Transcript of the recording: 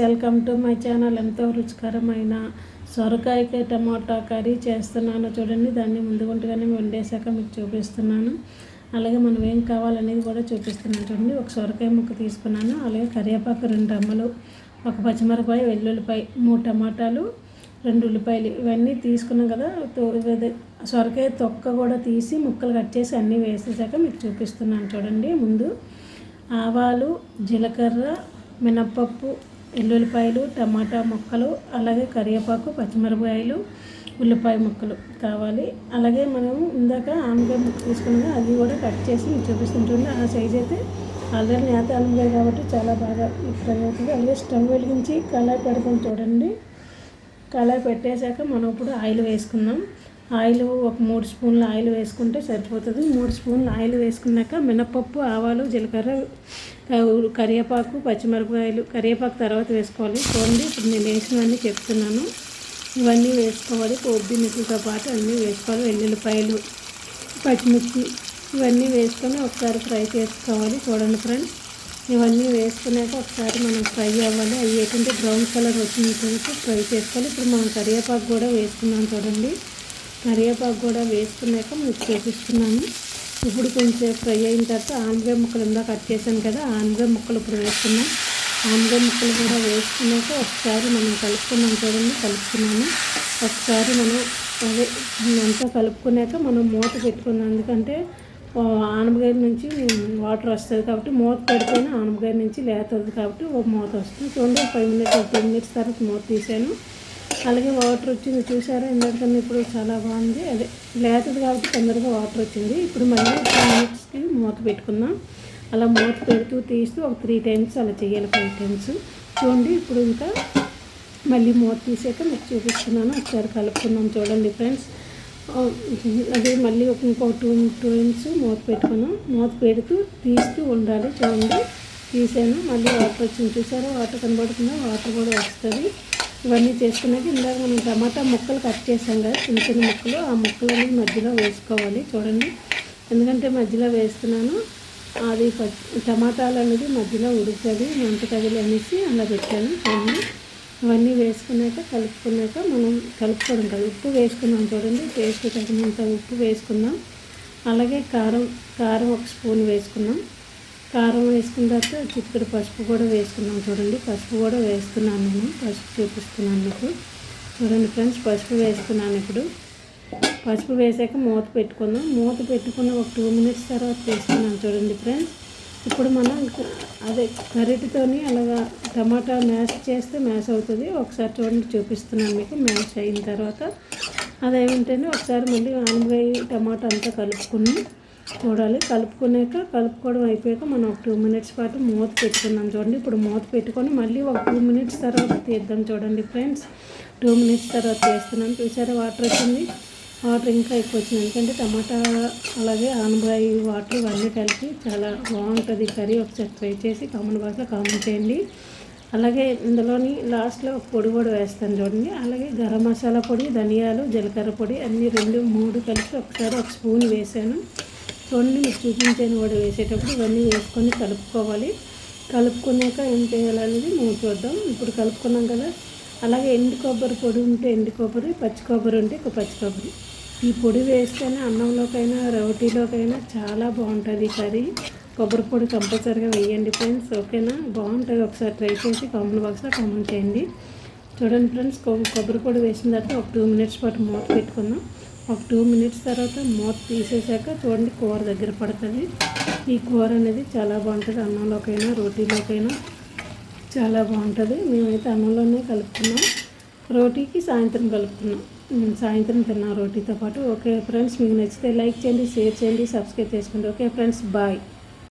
Welcome to my channel. ఎంతో రుచికరమైన సొరకాయ టమాటా కర్రీ చేస్తున్నాను. చూడండి దాన్ని ముందుగుంటగానే వండేశాక మీకు చూపిస్తున్నాను. అలాగే మనం ఏం కావాలనేది కూడా చూపిస్తున్నాను. చూడండి ఒక సొరకాయ ముక్క తీసుకున్నాను. అలాగే కరివేపాకు రెండు అమ్మలు ఒక పచ్చిమిరపకాయ వెల్లుల్లిపాయ మూడు టమాటాలు రెండు ఉల్లిపాయలు. ఇవన్నీ తీసుకున్నాం కదా సొరకాయ తొక్క కూడా తీసి ముక్కలు కట్ చేసి అన్నీ వేసేసాక మీకు చూపిస్తున్నాను. చూడండి ముందు ఆవాలు జీలకర్ర మినప్పప్పు ఎల్లుల్లిపాయలు టమాటా ముక్కలు అలాగే కరివేపాకు పచ్చిమిరపకాయలు ఉల్లిపాయ ముక్కలు కావాలి. అలాగే మనం ఇందాక ఆనకాయ ముక్క తీసుకున్నాము అది కూడా కట్ చేసి చూపిస్తుంటుంది ఆ సైజ్ అయితే ఆల్రెడీ నేత ఆనకాయ కాబట్టి చాలా బాగా ఫ్రై అవుతుంది అలాగే స్టవ్ వెలిగించి కళాయి పెడతాం చూడండి. కళాయి పెట్టేశాక మనం ఇప్పుడు ఆయిల్ వేసుకుందాం. ఆయిల్ ఒక మూడు స్పూన్ల ఆయిల్ వేసుకుంటే సరిపోతుంది. మూడు స్పూన్ల ఆయిల్ వేసుకున్నాక మినపప్పు ఆవాలు జీలకర్ర కరివేపాకు పచ్చిమిరపకాయలు కరివేపాకు తర్వాత వేసుకోవాలి. చూడండి ఇప్పుడు నేను వేసినవన్నీ చెప్తున్నాను. ఇవన్నీ వేసుకోవాలి. కొద్ది పాటు అన్నీ వేసుకోవాలి. వెల్లుల్లిపాయలు పచ్చిమిర్చి ఇవన్నీ వేసుకొని ఒకసారి ఫ్రై చేసుకోవాలి. చూడండి ఫ్రెండ్స్ ఇవన్నీ వేసుకున్నాక ఒకసారి మనం ఫ్రై అవ్వాలి. అవి ఏంటంటే బ్రౌన్ కలర్ వచ్చిన తర్వాత ఫ్రై చేసుకోవాలి. ఇప్పుడు మనం కరివేపాకు కూడా వేసుకున్నాం చూడండి. కరివేపాకు కూడా వేసుకున్నాక మీకు చూపిస్తున్నాను ఇప్పుడు కొంచెం ఫ్రై అయిన తర్వాత ఆనగా ముక్కలు ఇందా కట్ చేశాను కదా ఆనగా ముక్కలు ఇప్పుడు వేసుకున్నాం ఆనగా ముక్కలు కూడా వేసుకున్నాక ఒకసారి మనం కలుపుకున్నాం చూడండి కలుపుకున్నాము ఒకసారి మనం అదే అంతా కలుపుకున్నాక మనం మూత పెట్టుకున్నాం. ఎందుకంటే ఆనపకాయ నుంచి వాటర్ వస్తుంది కాబట్టి మూత పెడితేనే ఆనపకాయ నుంచి లేతుంది కాబట్టి ఒక మూత వస్తుంది. చూడండి ఫైవ్ మినిట్స్ టెన్ మినిట్స్ తర్వాత మూత తీసాను. అలాగే వాటర్ వచ్చింది. చూసారా? ఎందుకంటే ఇప్పుడు చాలా బాగుంది. అదే లేతది కాబట్టి తొందరగా వాటర్ వచ్చింది. ఇప్పుడు మళ్ళీ టూ మినిట్స్కి మూత పెట్టుకుందాం. అలా మూత పెడుతూ తీస్తూ ఒక త్రీ టైమ్స్ అలా చేయాలి. Five times. చూడండి ఇప్పుడు ఇంకా మళ్ళీ మూత తీసాక మీకు చూపిస్తున్నాను. ఒకసారి కలుపుకుందాం చూడండి ఫ్రెండ్స్. అదే మళ్ళీ ఒక ఇంకో టూ టూ టైమ్స్ మూత పెట్టుకున్నాం. మూత పెడుతూ తీస్తూ ఉండాలి. చూడండి తీసాను. మళ్ళీ వాటర్ వచ్చింది. చూసారా? వాటర్ కనబడుతుందా? వాటర్ కూడా వస్తుంది. ఇవన్నీ చేసుకున్నాక ఇందాక మనం టమాటా ముక్కలు కట్ చేసాం కదా చిన్న చిన్న ముక్కలు ఆ ముక్కలు మధ్యలో వేసుకోవాలి చూడండి. ఎందుకంటే మధ్యలో వేస్తున్నాను అది టమాటాలు అనేది మధ్యలో ఉడుకుతుంది మంట తగిలి అనేసి అలా పెట్టాను చూడండి. ఇవన్నీ వేసుకున్నాక కలుపుకున్నాక మనం కలుపుకోవడం కదా ఉప్పు వేసుకున్నాం చూడండి. టేస్ట్ తగినంత ఉప్పు వేసుకున్నాం అలాగే కారం కారం ఒక స్పూన్ వేసుకున్నాం కారం వేసుకున్న తర్వాత చిక్కడ పసుపు కూడా వేసుకున్నాం చూడండి. పసుపు కూడా వేస్తున్నాను నేను. పసుపు చూపిస్తున్నాను మీకు. చూడండి ఫ్రెండ్స్ పసుపు వేస్తున్నాను ఇప్పుడు. పసుపు వేసాక మూత పెట్టుకుందాం. మూత పెట్టుకున్న ఒక టూ మినిట్స్ తర్వాత వేసుకున్నాను చూడండి ఫ్రెండ్స్. ఇప్పుడు మనం అదే కరెక్ట్తోని అలాగా టమాటా మ్యాష్ చేస్తే మ్యాష్ అవుతుంది. ఒకసారి చూడండి చూపిస్తున్నాను మీకు. మ్యాష్ అయిన తర్వాత అదేమిటంటే ఒకసారి మళ్ళీ ఆనగాయ టమాటా అంతా కలుపుకుని చూడాలి. కలుపుకున్నాక కలుపుకోవడం అయిపోయాక మనం ఒక టూ మినిట్స్ పాటు మూత పెట్టుకున్నాం చూడండి. ఇప్పుడు మూత పెట్టుకొని మళ్ళీ ఒక టూ మినిట్స్ తర్వాత తీద్దాం చూడండి ఫ్రెండ్స్. టూ మినిట్స్ తర్వాత తీస్తున్నాం. చూసారా వాటర్ వచ్చింది? వాటర్ ఇంకా ఎక్కువ వచ్చింది. ఎందుకంటే టమాటా అలాగే ఆనబాయి వాటర్ ఇవన్నీ కలిపి చాలా బాగుంటుంది. కర్రీ ఒకసారి ట్రై చేసి కామన్ బాగా కామన్ చేయండి. అలాగే ఇందులోని లాస్ట్లో ఒక పొడి కూడా వేస్తాను చూడండి. అలాగే గరం మసాలా పొడి ధనియాలు జీలకర్ర పొడి అన్నీ రెండు మూడు కలిపి ఒకసారి ఒక స్పూన్ వేసాను. ఇవన్నీ మీకు చూపించాను కూడా వేసేటప్పుడు ఇవన్నీ వేసుకొని కలుపుకోవాలి. కలుపుకున్నాక ఏం చేయాలనేది మేము చూద్దాం. ఇప్పుడు కలుపుకున్నాం కదా అలాగే ఎండు కొబ్బరి పొడి ఉంటే ఎండు కొబ్బరి పచ్చి కొబ్బరి ఉంటే ఒక పచ్చి కొబ్బరి. ఈ పొడి వేస్తేనే అన్నంలోకైనా రోటీలోకైనా చాలా బాగుంటుంది కర్రీ. కొబ్బరి పొడి కంపల్సరీగా వేయండి ఫ్రెండ్స్ ఓకేనా? బాగుంటుంది ఒకసారి ట్రై చేసి కామెంట్ బాక్స్లో కామెంట్ చేయండి. చూడండి ఫ్రెండ్స్ కొబ్బరి పొడి వేసిన తర్వాత ఒక టూ మినిట్స్ పాటు మూత పెట్టుకుందాం. ఒక టూ మినిట్స్ తర్వాత మూత తీసేసాక చూడండి కూర దగ్గర పడుతుంది. ఈ కూర అనేది చాలా బాగుంటుంది. అన్నంలోకైనా రోటీలోకైనా చాలా బాగుంటుంది. మేమైతే అన్నంలోనే కలుపుకున్నాం. రోటీకి సాయంత్రం కలుపుకున్నాం. సాయంత్రం తిన్నాం రోటీతో పాటు. ఓకే ఫ్రెండ్స్ మీకు నచ్చితే లైక్ చేయండి షేర్ చేయండి సబ్స్క్రైబ్ చేసుకోండి. Okay friends bye.